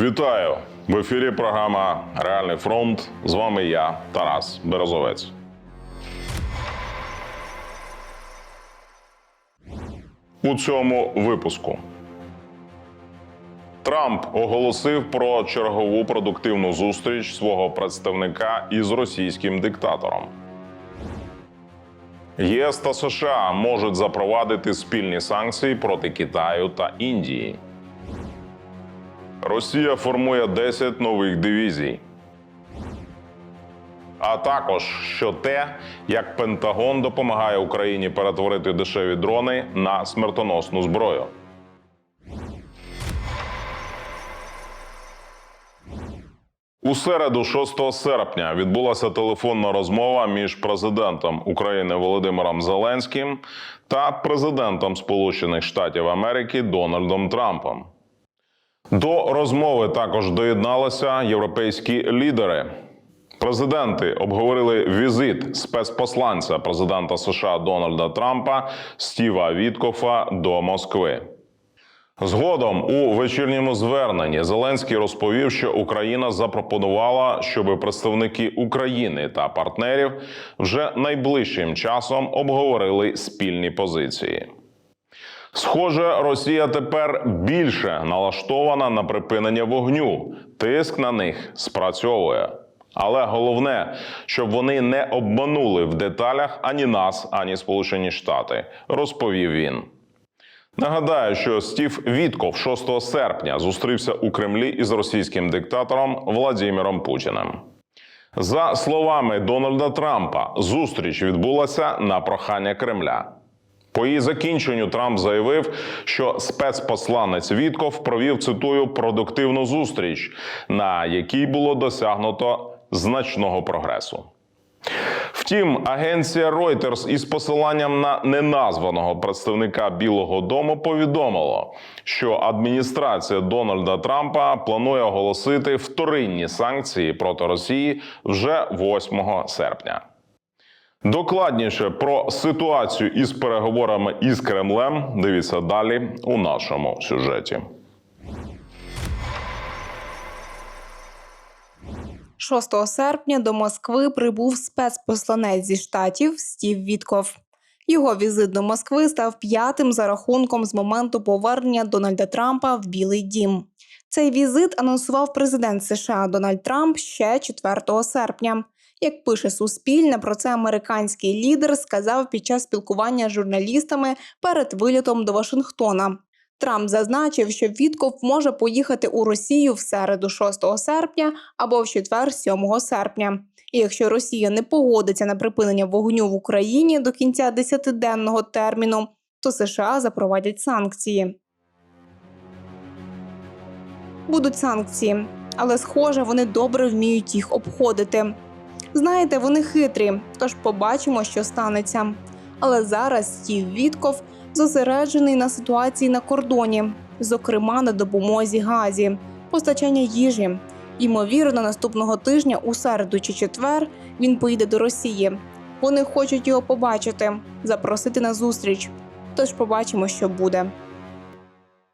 Вітаю в ефірі. Програма Реальний фронт. З вами я, Тарас Березовець. У цьому випуску Трамп оголосив про чергову продуктивну зустріч свого представника із російським диктатором. ЄС та США можуть запровадити спільні санкції проти Китаю та Індії. Росія формує 10 нових дивізій. А також що те, як Пентагон допомагає Україні перетворити дешеві дрони на смертоносну зброю. У середу, 6 серпня, відбулася телефонна розмова між президентом України Володимиром Зеленським та президентом Сполучених Штатів Америки Дональдом Трампом. До розмови також доєдналися європейські лідери. Президенти обговорили візит спецпосланця президента США Дональда Трампа Стіва Віткофа до Москви. Згодом у вечірньому зверненні Зеленський розповів, що Україна запропонувала, щоб представники України та партнерів вже найближчим часом обговорили спільні позиції. Схоже, Росія тепер більше налаштована на припинення вогню. Тиск на них спрацьовує. Але головне, щоб вони не обманули в деталях ані нас, ані Сполучені Штати, розповів він. Нагадаю, що Стів Вітков 6 серпня зустрівся у Кремлі із російським диктатором Владимиром Путіним. За словами Дональда Трампа, зустріч відбулася на прохання Кремля. По її закінченню Трамп заявив, що спецпосланець Вітков провів цитую продуктивну зустріч, на якій було досягнуто значного прогресу. Втім, агенція Reuters із посиланням на неназваного представника Білого Дому повідомила, що адміністрація Дональда Трампа планує оголосити вторинні санкції проти Росії вже 8 серпня. Докладніше про ситуацію із переговорами із Кремлем дивіться далі у нашому сюжеті. 6 серпня до Москви прибув спецпосланець зі штатів Стів Вітков. Його візит до Москви став п'ятим за рахунком з моменту повернення Дональда Трампа в Білий Дім. Цей візит анонсував президент США Дональд Трамп ще 4 серпня. Як пише Суспільне, про це американський лідер сказав під час спілкування з журналістами перед вилітом до Вашингтона. Трамп зазначив, що Вітков може поїхати у Росію в середу 6 серпня або в четвер 7 серпня. І якщо Росія не погодиться на припинення вогню в Україні до кінця 10-денного терміну, то США запровадять санкції. Будуть санкції, але схоже, вони добре вміють їх обходити. Знаєте, вони хитрі, тож побачимо, що станеться. Але зараз Стів Вітков зосереджений на ситуації на кордоні, зокрема на допомозі газі, постачання їжі. Ймовірно, наступного тижня, у середу чи четвер, він поїде до Росії. Вони хочуть його побачити, запросити на зустріч. Тож побачимо, що буде.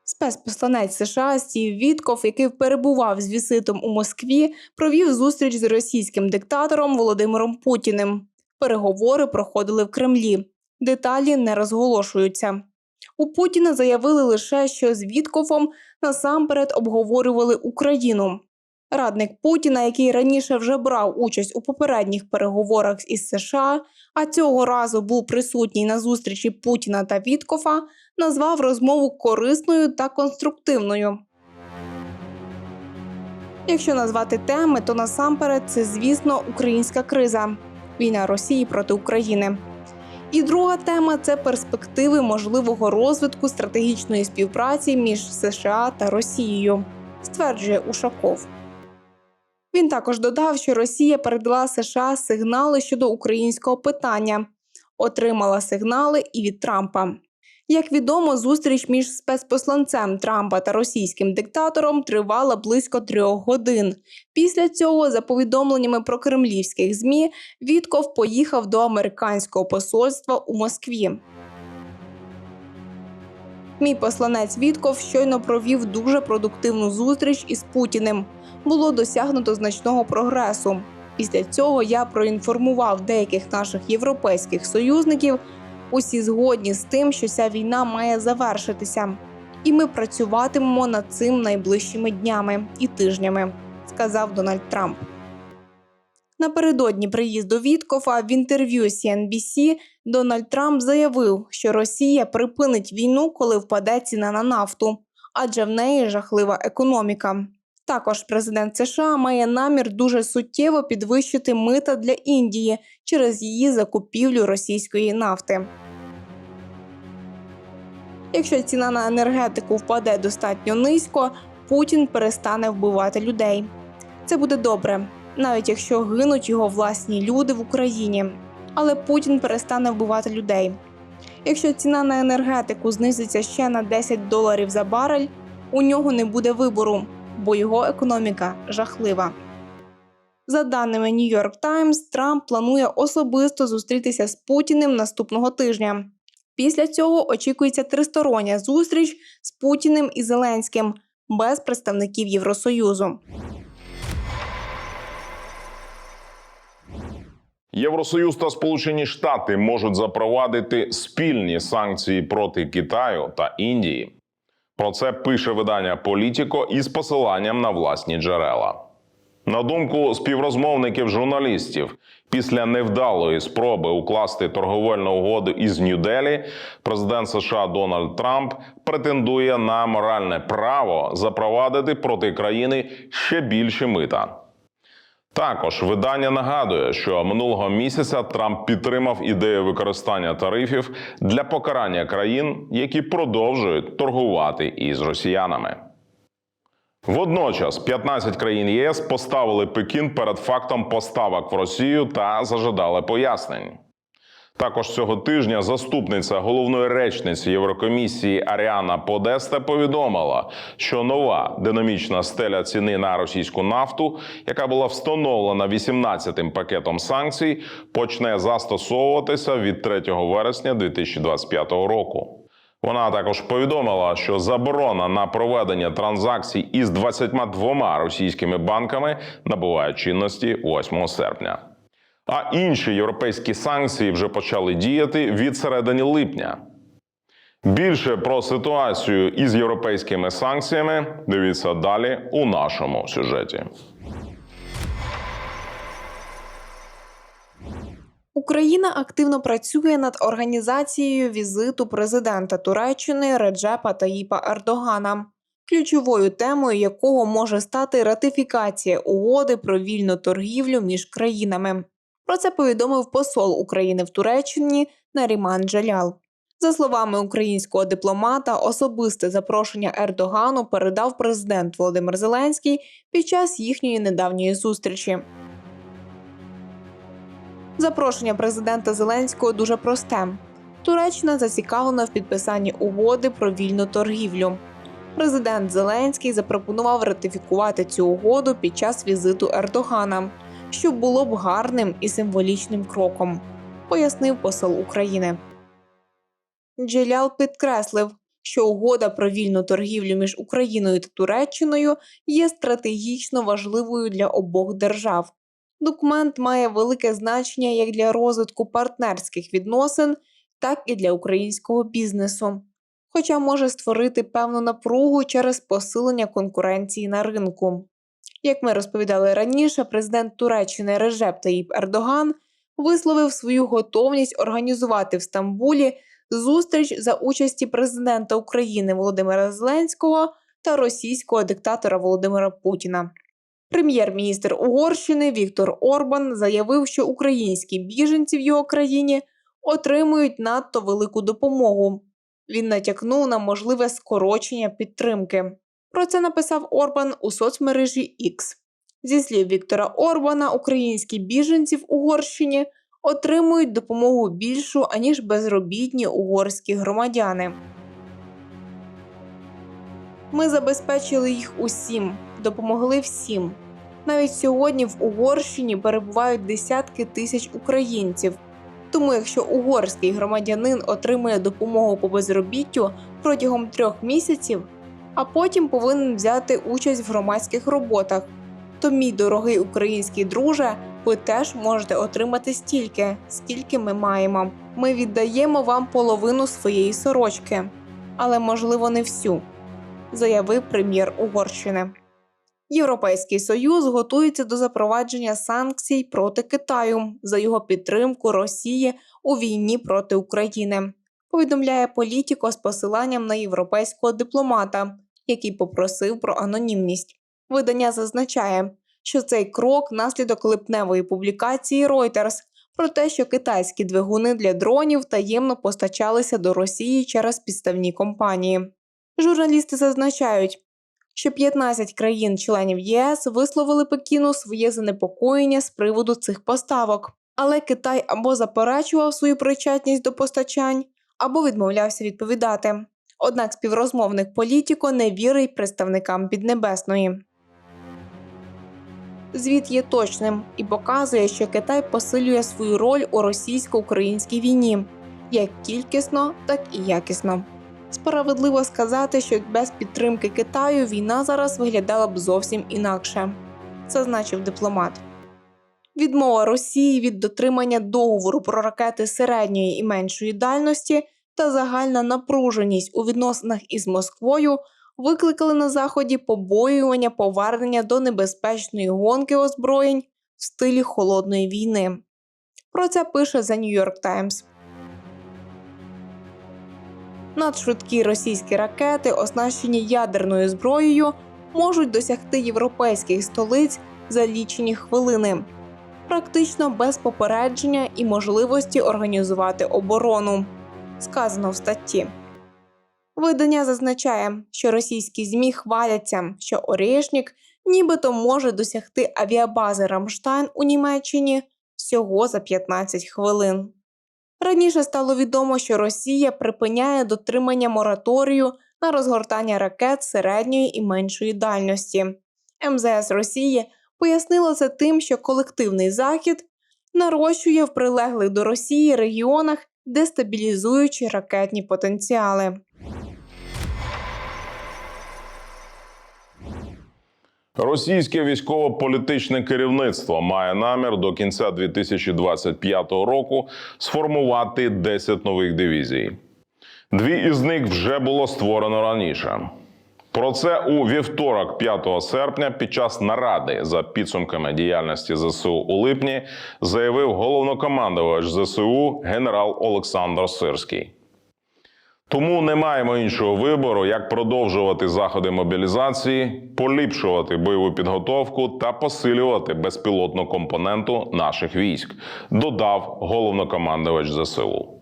Спецпосланець США Стів Вітков, який перебував з візитом у Москві, провів зустріч з російським диктатором Володимиром Путіним. Переговори проходили в Кремлі. Деталі не розголошуються. У Путіна заявили лише, що з Вітковом насамперед обговорювали Україну. Радник Путіна, який раніше вже брав участь у попередніх переговорах із США, а цього разу був присутній на зустрічі Путіна та Віткофа, назвав розмову корисною та конструктивною. Якщо назвати теми, то насамперед це, звісно, українська криза війна Росії проти України. І друга тема це перспективи можливого розвитку стратегічної співпраці між США та Росією, стверджує Ушаков. Він також додав, що Росія передала США сигнали щодо українського питання, отримала сигнали і від Трампа. Як відомо, зустріч між спецпосланцем Трампа та російським диктатором тривала близько трьох годин. Після цього, за повідомленнями про кремлівських змі, Вітков поїхав до американського посольства у Москві. Мій посланець Вітков щойно провів дуже продуктивну зустріч із Путіним. Було досягнуто значного прогресу. Після цього я проінформував деяких наших європейських союзників. Усі згодні з тим, що ця війна має завершитися, і ми працюватимемо над цим найближчими днями і тижнями, сказав Дональд Трамп. Напередодні приїзду Віткофа в інтерв'ю CNBC Дональд Трамп заявив, що Росія припинить війну, коли впаде ціна на нафту, адже в неї жахлива економіка. Також президент США має намір дуже суттєво підвищити мита для Індії через її закупівлю російської нафти. Якщо ціна на енергетику впаде достатньо низько, Путін перестане вбивати людей. Це буде добре, навіть якщо гинуть його власні люди в Україні. Але Путін перестане вбивати людей. Якщо ціна на енергетику знизиться ще на 10 доларів за барель, у нього не буде вибору, бо його економіка жахлива. За даними New York Times, Трамп планує особисто зустрітися з Путіним наступного тижня. Після цього очікується тристороння зустріч з Путіним і Зеленським без представників Євросоюзу. Євросоюз та Сполучені Штати можуть запровадити спільні санкції проти Китаю та Індії. Про це пише видання Політіко із посиланням на власні джерела. На думку співрозмовників журналістів, після невдалої спроби укласти торговельну угоду із Нью-Делі, президент США Дональд Трамп претендує на моральне право запровадити проти країни ще більше мита. Також видання нагадує, що минулого місяця Трамп підтримав ідею використання тарифів для покарання країн, які продовжують торгувати із росіянами. Водночас 15 країн ЄС поставили Пекін перед фактом поставок в Росію та зажадали пояснень. Також цього тижня заступниця головної речниці Єврокомісії Аріана Подеста повідомила, що нова динамічна стеля ціни на російську нафту, яка була встановлена 18-тим пакетом санкцій, почне застосовуватися від 3 вересня 2025 року. Вона також повідомила, що заборона на проведення транзакцій із 22 російськими банками набуває чинності 8 серпня. А інші європейські санкції вже почали діяти від середини липня. Більше про ситуацію із європейськими санкціями дивіться далі у нашому сюжеті. Україна активно працює над організацією візиту президента Туреччини Реджепа Таїпа Ердогана, ключовою темою якого може стати ратифікація угоди про вільну торгівлю між країнами. Про це повідомив посол України в Туреччині Наріман Джалял. За словами українського дипломата, особисте запрошення Ердогану передав президент Володимир Зеленський під час їхньої недавньої зустрічі. Запрошення президента Зеленського дуже просте. Туреччина зацікавлена в підписанні угоди про вільну торгівлю. Президент Зеленський запропонував ратифікувати цю угоду під час візиту Ердогана, що було б гарним і символічним кроком, пояснив посол України. Джелял підкреслив, що угода про вільну торгівлю між Україною та Туреччиною є стратегічно важливою для обох держав. Документ має велике значення як для розвитку партнерських відносин, так і для українського бізнесу, хоча може створити певну напругу через посилення конкуренції на ринку. Як ми розповідали раніше, президент Туреччини Режеп Таїп Ердоган висловив свою готовність організувати в Стамбулі зустріч за участі президента України Володимира Зеленського та російського диктатора Володимира Путіна. Прем'єр-міністр Угорщини Віктор Орбан заявив, що українські біженці в його країні отримують надто велику допомогу. Він натякнув на можливе скорочення підтримки. Про це написав Орбан у соцмережі X. Зі слів Віктора Орбана, українські біженці в Угорщині отримують допомогу більшу, аніж безробітні угорські громадяни. Ми забезпечили їх усім, допомогли всім. Навіть сьогодні в Угорщині перебувають десятки тисяч українців. Тому, якщо угорський громадянин отримує допомогу по безробіттю протягом трьох місяців, а потім повинен взяти участь в громадських роботах. То, мій дорогий український друже, ви теж можете отримати стільки, скільки ми маємо. Ми віддаємо вам половину своєї сорочки, але можливо не всю, заявив прем'єр Угорщини. Європейський союз готується до запровадження санкцій проти Китаю за його підтримку Росії у війні проти України. Повідомляє політико з посиланням на європейського дипломата, який попросив про анонімність. Видання зазначає, що цей крок наслідок липневої публікації Reuters про те, що китайські двигуни для дронів таємно постачалися до Росії через підставні компанії. Журналісти зазначають, що 15 країн-членів ЄС висловили Пекіну своє занепокоєння з приводу цих поставок, але Китай або заперечував свою причетність до постачань, або відмовлявся відповідати. Однак співрозмовник політико не вірить представникам Піднебесної. Звіт є точним і показує, що Китай посилює свою роль у російсько-українській війні як кількісно, так і якісно. Справедливо сказати, що без підтримки Китаю війна зараз виглядала б зовсім інакше, зазначив дипломат. Відмова Росії від дотримання договору про ракети середньої і меншої дальності та загальна напруженість у відносинах із Москвою викликали на заході побоювання повернення до небезпечної гонки озброєнь в стилі холодної війни. Про це пише The New York Times. Надшвидкі російські ракети, оснащені ядерною зброєю, можуть досягти європейських столиць за лічені хвилини, практично без попередження і можливості організувати оборону. Сказано в статті. Видання зазначає, що російські ЗМІ хваляться, що Орєшнік нібито може досягти авіабази Рамштайн у Німеччині всього за 15 хвилин. Раніше стало відомо, що Росія припиняє дотримання мораторію на розгортання ракет середньої і меншої дальності. МЗС Росії пояснило це тим, що колективний захід нарощує в прилеглих до Росії регіонах дестабілізуючі ракетні потенціали. Російське військово-політичне керівництво має намір до кінця 2025 року сформувати 10 нових дивізій. Дві із них вже було створено раніше. Про це у вівторок, 5 серпня, під час наради за підсумками діяльності ЗСУ у липні, заявив головнокомандувач ЗСУ генерал Олександр Сирський. Тому не маємо іншого вибору, як продовжувати заходи мобілізації, поліпшувати бойову підготовку та посилювати безпілотну компоненту наших військ, додав головнокомандувач ЗСУ.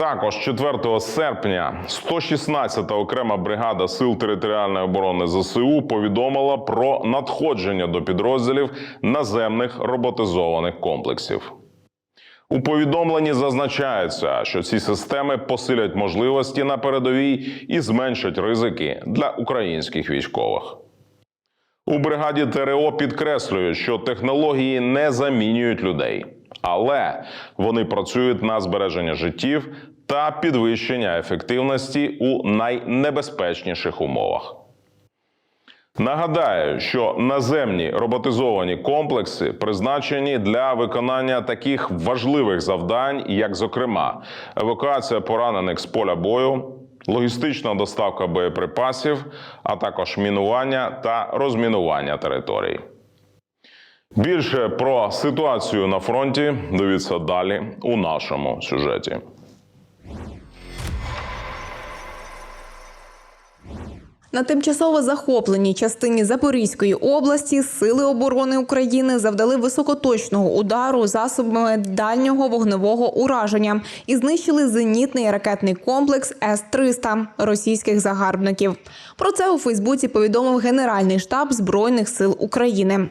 Також 4 серпня 116-та окрема бригада сил територіальної оборони ЗСУ повідомила про надходження до підрозділів наземних роботизованих комплексів. У повідомленні зазначається, що ці системи посилять можливості на передовій і зменшать ризики для українських військових. У бригаді ТРО підкреслюють, що технології не замінюють людей, але вони працюють на збереження життів та підвищення ефективності у найнебезпечніших умовах. Нагадаю, що наземні роботизовані комплекси призначені для виконання таких важливих завдань, як, зокрема, евакуація поранених з поля бою, логістична доставка боєприпасів, а також мінування та розмінування територій. Більше про ситуацію на фронті дивіться далі у нашому сюжеті. На тимчасово захопленій частині Запорізької області сили оборони України завдали високоточного удару засобами дальнього вогневого ураження і знищили зенітний ракетний комплекс С-300 російських загарбників. Про це у Фейсбуці повідомив Генеральний штаб Збройних сил України.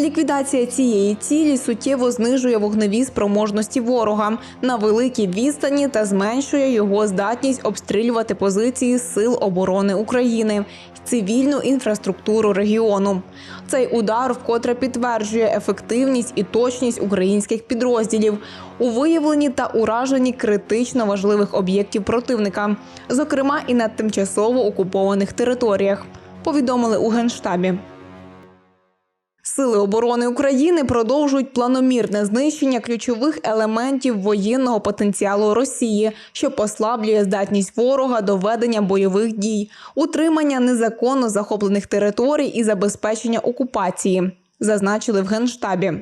Ліквідація цієї цілі суттєво знижує вогневі спроможності ворога на великій відстані та зменшує його здатність обстрілювати позиції Сил оборони України і цивільну інфраструктуру регіону. Цей удар вкотре підтверджує ефективність і точність українських підрозділів у виявленні та ураженні критично важливих об'єктів противника, зокрема і на тимчасово окупованих територіях. Повідомили у генштабі. Сили оборони України продовжують планомірне знищення ключових елементів воєнного потенціалу Росії, що послаблює здатність ворога до ведення бойових дій, утримання незаконно захоплених територій і забезпечення окупації, зазначили в генштабі.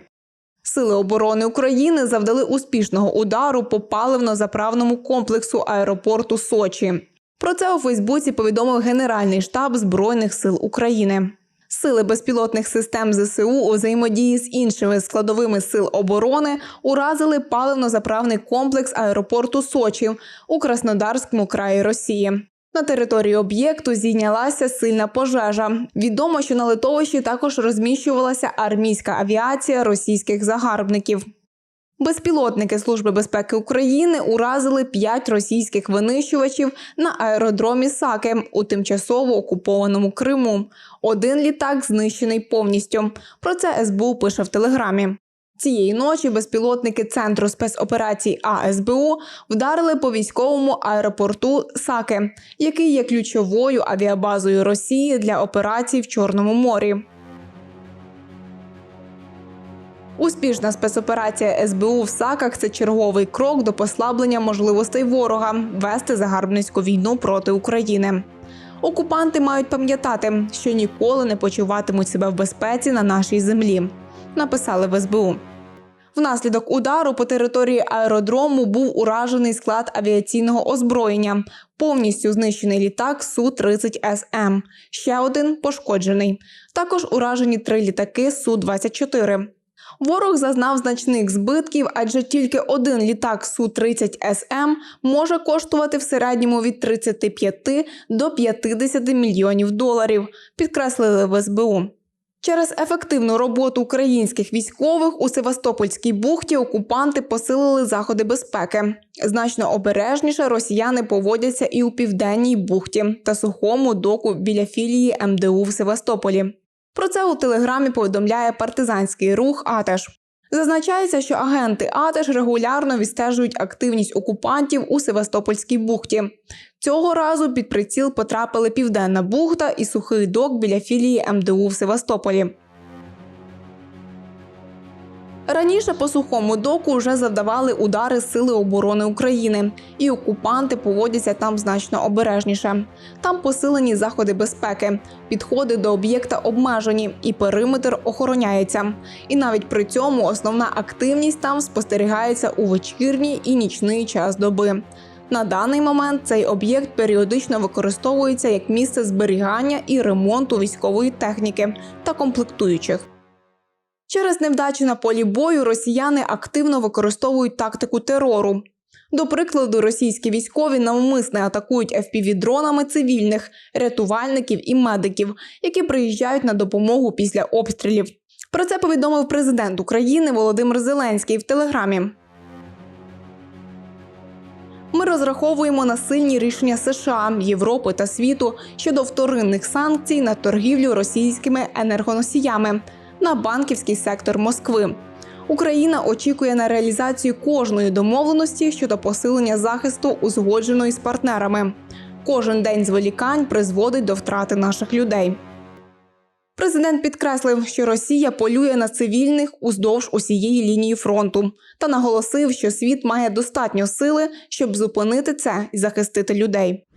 Сили оборони України завдали успішного удару по паливно-заправному комплексу аеропорту Сочі. Про це у Фейсбуці повідомив Генеральний штаб Збройних сил України. Сили безпілотних систем ЗСУ у взаємодії з іншими складовими сил оборони уразили паливно-заправний комплекс аеропорту Сочі у Краснодарському краї Росії. На території об'єкту зійнялася сильна пожежа. Відомо, що на литовищі також розміщувалася армійська авіація російських загарбників. Безпілотники Служби безпеки України уразили п'ять російських винищувачів на аеродромі Саке у тимчасово окупованому Криму. Один літак знищений повністю. Про це СБУ пише в телеграмі. Цієї ночі безпілотники Центру спецоперацій АСБУ вдарили по військовому аеропорту Саке, який є ключовою авіабазою Росії для операцій в Чорному морі. Успішна спецоперація СБУ в САКах це черговий крок до послаблення можливостей ворога вести загарбницьку війну проти України. Окупанти мають пам'ятати, що ніколи не почуватимуть себе в безпеці на нашій землі. Написали в СБУ. Внаслідок удару по території аеродрому був уражений склад авіаційного озброєння, повністю знищений літак Су-30СМ. Ще один пошкоджений. Також уражені три літаки Су-24. Ворог зазнав значних збитків, адже тільки один літак Су-30СМ може коштувати в середньому від 35 до 50 мільйонів доларів, підкреслили в СБУ. Через ефективну роботу українських військових у Севастопольській бухті окупанти посилили заходи безпеки. Значно обережніше росіяни поводяться і у південній бухті та сухому доку біля філії МДУ в Севастополі. Про це у телеграмі повідомляє партизанський рух Атеш. Зазначається, що агенти Атеш регулярно відстежують активність окупантів у Севастопольській бухті. Цього разу під приціл потрапили Південна бухта і сухий док біля філії МДУ в Севастополі. Раніше по сухому доку вже завдавали удари Сили оборони України, і окупанти поводяться там значно обережніше. Там посилені заходи безпеки, підходи до об'єкта обмежені, і периметр охороняється. І навіть при цьому основна активність там спостерігається у вечірній і нічний час доби. На даний момент цей об'єкт періодично використовується як місце зберігання і ремонту військової техніки та комплектуючих. Через невдачі на полі бою росіяни активно використовують тактику терору. До прикладу, російські військові навмисне атакують FPV-дронами цивільних, рятувальників і медиків, які приїжджають на допомогу після обстрілів. Про це повідомив президент України Володимир Зеленський в телеграмі. Ми розраховуємо на сильні рішення США, Європи та світу щодо вторинних санкцій на торгівлю російськими енергоносіями на банківський сектор Москви. Україна очікує на реалізацію кожної домовленості щодо посилення захисту, узгодженої з партнерами. Кожен день зволікань призводить до втрати наших людей. Президент підкреслив, що Росія полює на цивільних уздовж усієї лінії фронту та наголосив, що світ має достатньо сили, щоб зупинити це і захистити людей.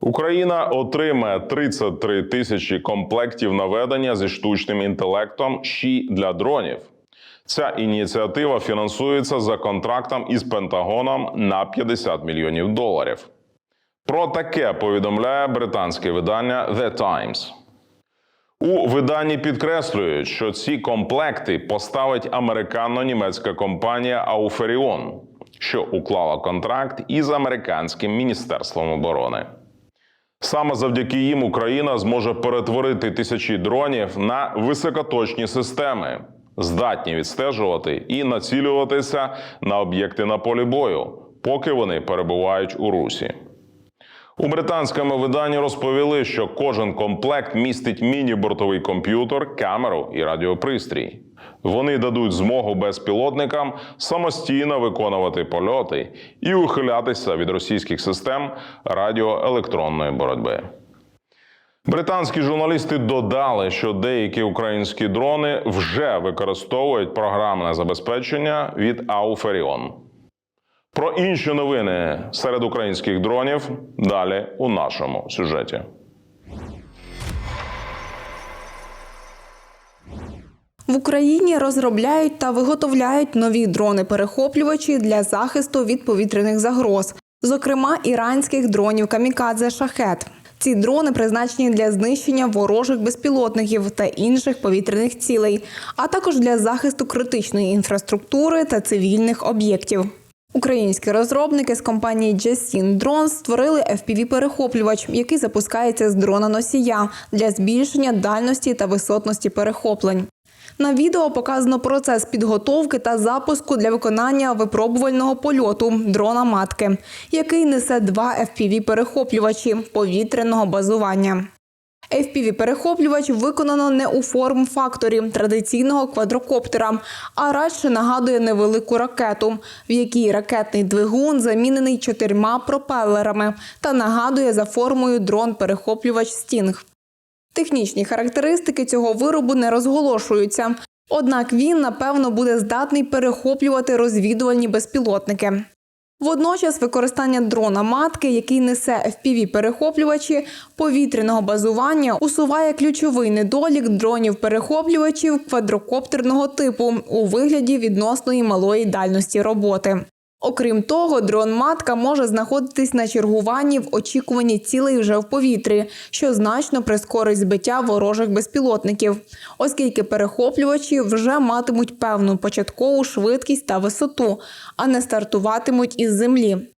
Україна отримає 33 тисячі комплектів наведення зі штучним інтелектом «Щі» для дронів. Ця ініціатива фінансується за контрактом із Пентагоном на 50 мільйонів доларів. Про таке повідомляє британське видання The Times. У виданні підкреслюють, що ці комплекти поставить американо-німецька компанія Auферіон, що уклала контракт із американським міністерством оборони. Саме завдяки їм Україна зможе перетворити тисячі дронів на високоточні системи, здатні відстежувати і націлюватися на об'єкти на полі бою, поки вони перебувають у русі. У британському виданні розповіли, що кожен комплект містить міні-бортовий комп'ютер, камеру і радіопристрій. Вони дадуть змогу безпілотникам самостійно виконувати польоти і ухилятися від російських систем радіоелектронної боротьби. Британські журналісти додали, що деякі українські дрони вже використовують програмне забезпечення від Ауферіон. Про інші новини серед українських дронів далі у нашому сюжеті. В Україні розробляють та виготовляють нові дрони-перехоплювачі для захисту від повітряних загроз, зокрема іранських дронів камікадзе шахет. Ці дрони призначені для знищення ворожих безпілотників та інших повітряних цілей, а також для захисту критичної інфраструктури та цивільних об'єктів. Українські розробники з компанії Jasin Drones створили FPV-перехоплювач, який запускається з дрона носія для збільшення дальності та висотності перехоплень. На відео показано процес підготовки та запуску для виконання випробувального польоту дрона матки, який несе два FPV-перехоплювачі повітряного базування. FPV-перехоплювач виконано не у форм-факторі традиційного квадрокоптера, а радше нагадує невелику ракету, в якій ракетний двигун замінений чотирма пропелерами та нагадує за формою дрон-перехоплювач Стінг. Технічні характеристики цього виробу не розголошуються. Однак він, напевно, буде здатний перехоплювати розвідувальні безпілотники. Водночас використання дрона матки, який несе FPV-перехоплювачі повітряного базування, усуває ключовий недолік дронів-перехоплювачів квадрокоптерного типу у вигляді відносної малої дальності роботи. Окрім того, дрон-матка може знаходитись на чергуванні в очікуванні цілей вже в повітрі, що значно прискорить збиття ворожих безпілотників, оскільки перехоплювачі вже матимуть певну початкову швидкість та висоту, а не стартуватимуть із землі.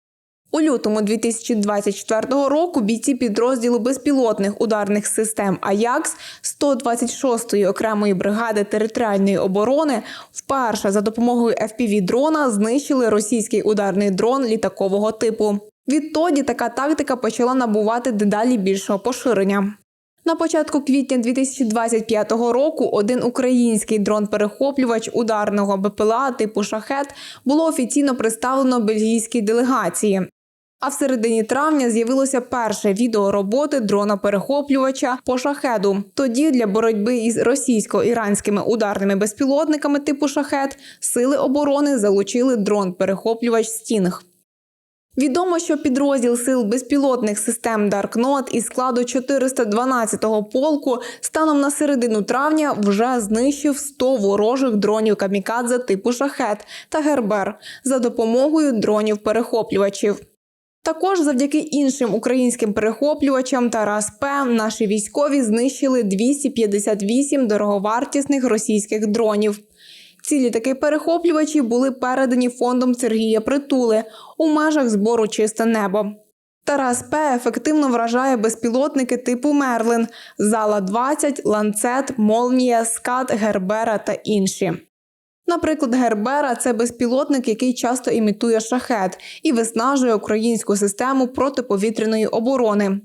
У лютому 2024 року бійці підрозділу безпілотних ударних систем Аякс 126-ї окремої бригади територіальної оборони вперше за допомогою FPV-дрона знищили російський ударний дрон літакового типу. Відтоді така тактика почала набувати дедалі більшого поширення. На початку квітня 2025 року один український дрон-перехоплювач ударного БПЛА типу шахет було офіційно представлено бельгійській делегації. А в середині травня з'явилося перше відео роботи дрона-перехоплювача по шахеду. Тоді для боротьби із російсько-іранськими ударними безпілотниками типу шахет сили оборони залучили дрон-перехоплювач Стінг. Відомо, що підрозділ сил безпілотних систем Даркнот із складу 412-го полку станом на середину травня вже знищив 100 ворожих дронів камікадзе типу шахет та гербер за допомогою дронів-перехоплювачів. Також завдяки іншим українським перехоплювачам та РАСП наші військові знищили 258 дороговартісних російських дронів. Ці літаки перехоплювачі були передані фондом Сергія Притули у межах збору Чисте небо. Тарас П ефективно вражає безпілотники типу Мерлин, Зала 20, Ланцет, Молнія, Скат, Гербера та інші. Наприклад, Гербера це безпілотник, який часто імітує шахет і виснажує українську систему протиповітряної оборони.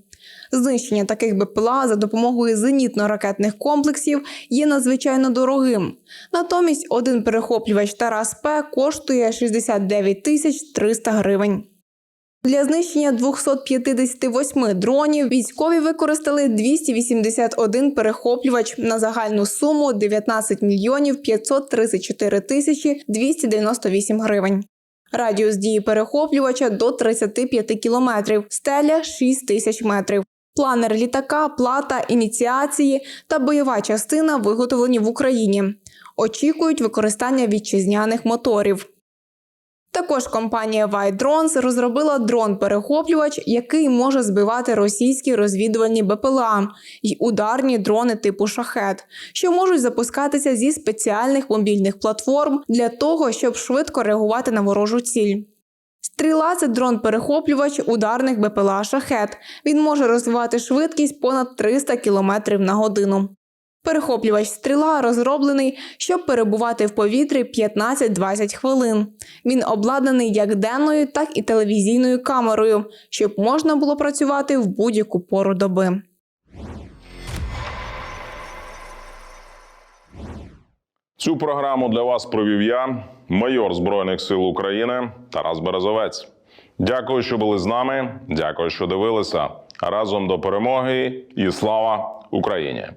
Знищення таких БПЛА за допомогою зенітно-ракетних комплексів є надзвичайно дорогим. Натомість один перехоплювач Тарас П коштує 69 тисяч 300 гривень. Для знищення 258 дронів військові використали 281 перехоплювач на загальну суму 19 мільйонів 534 тисячі 298 гривень. Радіус дії перехоплювача до 35 кілометрів, стеля 6 тисяч метрів. Планер літака, плата, ініціації та бойова частина виготовлені в Україні. Очікують використання вітчизняних моторів. Також компанія White розробила дрон-перехоплювач, який може збивати російські розвідувальні БПЛА й ударні дрони типу шахет, що можуть запускатися зі спеціальних мобільних платформ для того, щоб швидко реагувати на ворожу ціль. Стріла це дрон-перехоплювач ударних БПЛА шахет. Він може розвивати швидкість понад 300 км на годину. Перехоплювач стріла розроблений, щоб перебувати в повітрі 15-20 хвилин. Він обладнаний як денною, так і телевізійною камерою, щоб можна було працювати в будь-яку пору доби. Цю програму для вас провів я, майор Збройних сил України Тарас Березовець. Дякую, що були з нами. Дякую, що дивилися. Разом до перемоги і слава Україні!